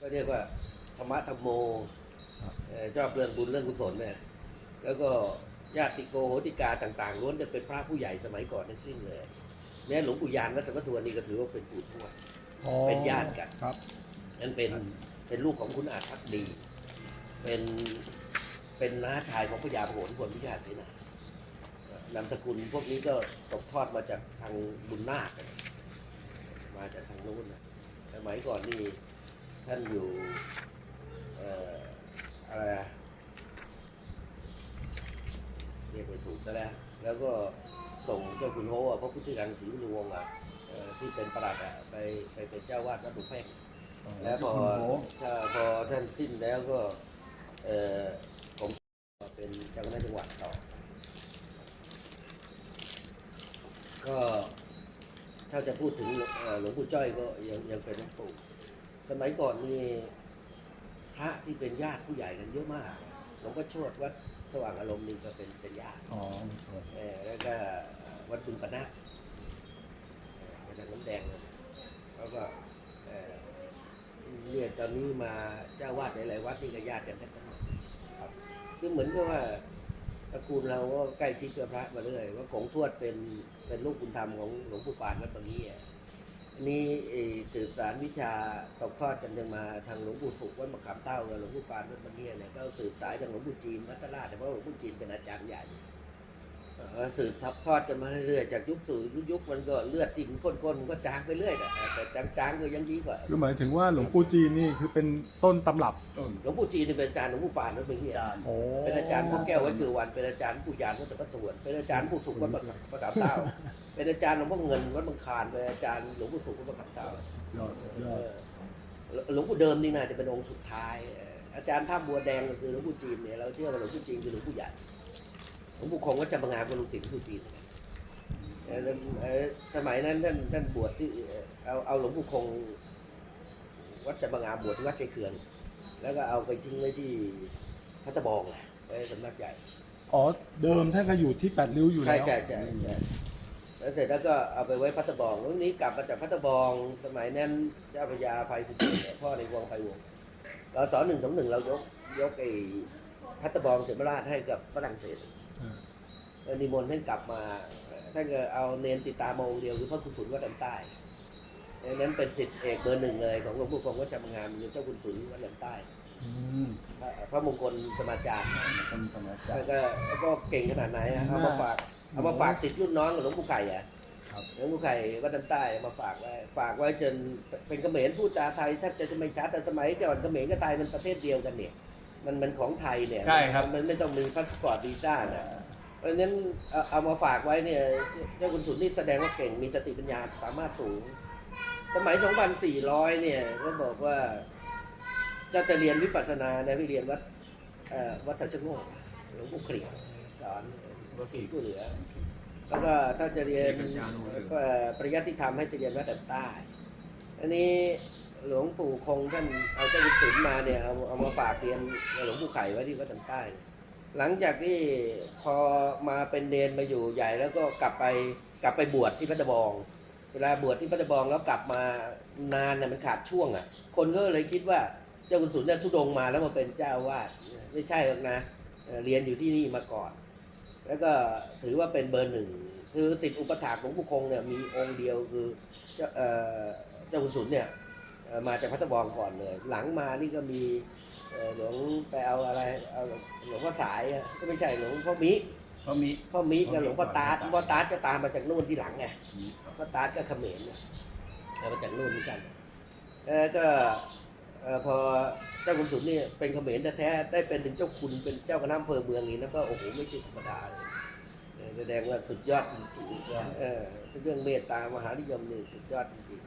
ก็เรียกว่าธรรมะธรรมโมครับเอ่อชอบเรื่องบุญเรื่องกุศลเนี่ยแล้วก็ญาติโกโหติกาต่างๆล้วนจะเป็นพระผู้ใหญ่สมัยก่อนทั้งสิ้นเลยแม้หลวงปู่ยานวัดสัมปทวนนี่ก็ถือว่าเป็นปู่ทวดอ๋อเป็นญาติกันครับนั่นเป็นเป็นลูกของคุณอาจพักดี เป็นเป็นน้าชายของพระยาโหนพลพิยาเสนานามสกุลพวกนี้ก็ตกทอดมาจากทางบุญนาคอะมาจากทางนู้นนะสมัยก่อนนี่ ท่านอยู่เอ่ออะไรอะเรียกไม่ถูกซะแล้วแล้วก็ส่งเจ้าคุณโฮอะพระพุทธรังศรีวินุวงศ์อะเอ่อที่เป็นประหลัดอะไปไปเป็นเจ้าวาดวัดหลวงแพ่งแล้วพอโอ้โหถ้าพอท่านสิ้นแล้วก็เออผมเป็นเจ้าคณะจังหวัดต่อ ก็ถ้าจะพูดถึงเอ่อหลวงปู่จ้อยก็ยังยังเป็นหลวงปู่ สมัยก่อนนี่พระที่เป็นญาติผู้ใหญ่กันเยอะมากหลวงพ่อโชดวัดสว่างอารมณ์นี่ก็เป็นเป็นญาติอ๋อเออแล้วก็วัดบุญปนะเออไปทางน้ำแดงเลยแล้วก็เอ่อเนี่ยตอนนี้มาเจ้าวาดหลายๆวัดนี่ก็ญาติกันทั้งนั้นครับคือเหมือนกับว่าตระกูลเราก็ใกล้ชิดกับพระมาเรื่อยว่ากงทวดเป็นเป็นลูกบุญธรรมของหลวงปู่ปานวัดตรงนี้อะ อันนี้เอ่อสืบสารวิชาตกทอดกันยังมาทางหลวงปู่ถูกวัดมะขามเต้ากับหลวงปู่ปานวัดตรงนี้เนี่ยก็สืบสายจากหลวงปู่จีนวัดตลาดแต่ว่าหลวงปู่จีนเป็นอาจารย์ใหญ่เอ่อสืบซับทอดกันมาเรื่อยๆจากยุคสู่ยุคมันก็เลือดติ่งข้นๆมันก็จางไปเรื่อยนะแต่จางๆก็ยังดีกว่าคือหมายถึงว่าหลวงปู่จีนนี่คือเป็นต้นตำรับหลวงปู่จีนนี่เป็นอาจารย์หลวงปู่ปานนั่นเป็นที่โอ้เป็นอาจารย์พวกแก้ววัดคือวันเป็นอาจารย์ปู่ยานวัดตะพัตวนเป็นอาจารย์ปู่สุขวัดประประกาศเต้า เป็นอาจารย์หลวงพ่อเงินวัดบางคลานเป็นอาจารย์หลวงปู่สุขวัดประกาศเต้ายอดสุดยเออดอหลวงปู่เดิมนี่น่าจะเป็นองค์สุดท้ายเอ่ออาจารย์ท่าบัวแดงก็คือหลวงปู่จีนเนี่ยเราเชื่อว่าหลวงปู่จีนคือหลวงปู่ใหญ่หลวงปู่คงก็จะมางานกับหลวงศิลป์หลวงปู่จีนเอ่อเอ่อสมัยนั้นท่านท่านบวชที่เอ่อเอาเอาหลวงปู่คงวัดจำปางามบวชที่วัดใจเขื่อน แล้วก็เอาไปทิ้งไว้ที่พัทบองแหละไว้สำนักใหญ่ อ๋อ เดิมท่านก็อยู่ที่แปดริ้วอยู่แล้ว ใช่ใช่ใช่ใช่ แล้วเสร็จแล้วก็เอาไปไว้พัทบองแล้วนี้กลับมาจากพัทบองสมัยนั้นเจ้าพระยาภัยสุดพ่อในวงไพวงศ์เราสอนหนึ่งสองหนึ่งเรายกยกไอ้พัทบองเสมราชให้กับฝรั่งเศสนิมนต์ท่านกลับมาท่านก็เอาเนนติดตามองเดียวคือพระคุณสุนวัดลำใต้นั้นเป็นสิทธิเอกเบอร์หนึ่งเลยของหลวงปู่คงวัดจำงามคือเจ้าคุณสุนวัดลำใต้ พระพระมงคลสมาจารย์เป็นธรรมจาแล้วรย์ก็แล้วก็เก่งขนาดไหนอะเอามาฝากเอามาฝากสิทธิ์รุ่นน้องกับหลวงปู่ไข่อะครับหลวงปู่ไข่วัดลำใต้เอามาฝากไว้ฝากไว้จนเป็นเขมรพูดจาไทยแทบจะไม่ชัดแต่สมัยก่อนเขมรกับไทยมันประเทศเดียวกันเนี่ยมันมันของไทยเนี่ยใช่ครับมันไม่ต้องมีพาสปอร์ตวีซ่านะเพราะฉะนั้นเอาเอามาฝากไว้เนี่ยเจ้าคุณสุนนี่แสดงว่าเก่งมีสติปัญญาสามารถสูง สมัย 2,400 เนี่ยก็บอกว่า จะจะเรียนวิปัสสนานะไปเรียนวัดวัดทัชโงกหลวงปู่ขลิ่งสอนวัดขีผู้เหลือ แล้วก็ถ้าจะเรียนปริยัติธรรมให้ไปเรียนวัดดันใต้ อันนี้หลวงปู่คงท่านเอาเจ้าคุณสุนมาเนี่ยเอาเอามาฝากเรียนหลวงปู่ไข่ไว้ที่วัดดันใต้ หลังจากที่พอมาเป็นเนนมาอยู่ใหญ่แล้วก็กลับไปกลับไปบวชที่พัทบองเวลาบวชที่พัทบองแล้วกลับมานานเนี่ยมันขาดช่วงอะ คนก็เลยคิดว่า เจ้าคุณสุนเนี่ยทุดงค์มาแล้วมาเป็นเจ้าอาวาดไม่ใช่หรอกนะเอ่อเรียนอยู่ที่นี่มาก่อน แล้วก็ถือว่าเป็นเบอร์หนึ่งคือสิทธิอุปถากของผู้คงเนี่ยมีองค์เดียวคือเจ้าเอ่อเจ้าคุณสุนเนี่ยเอ่อมาจากพัทบองก่อนเลย หลังมานี่ก็มีเอ่อหลวงไปเอาอะไรเอาหลวงพ่อสายอะก็ไม่ใช่หลวงพ่อมิเพราะมีพ่อมิกับหลวงพ่อตาดหลวงพ่อตาดก็ตามมาจากนู่นที่หลังไงพ่อตาดก็เขมรนะเอามาจากนู่นเหมือนกันเออก็เอ่อ พอเจ้าคุณสุนนี่เป็นเขมรแท้ๆได้เป็นถึงเจ้าคุณเป็นเจ้าคณะอำเภอเมืองนี่นะก็โอ้โหไม่ใช่ธรรมดาเลยแสดงว่าสุดยอดจริงๆเออเรื่องเมตตามหานิยมนี่สุดยอดจริงๆ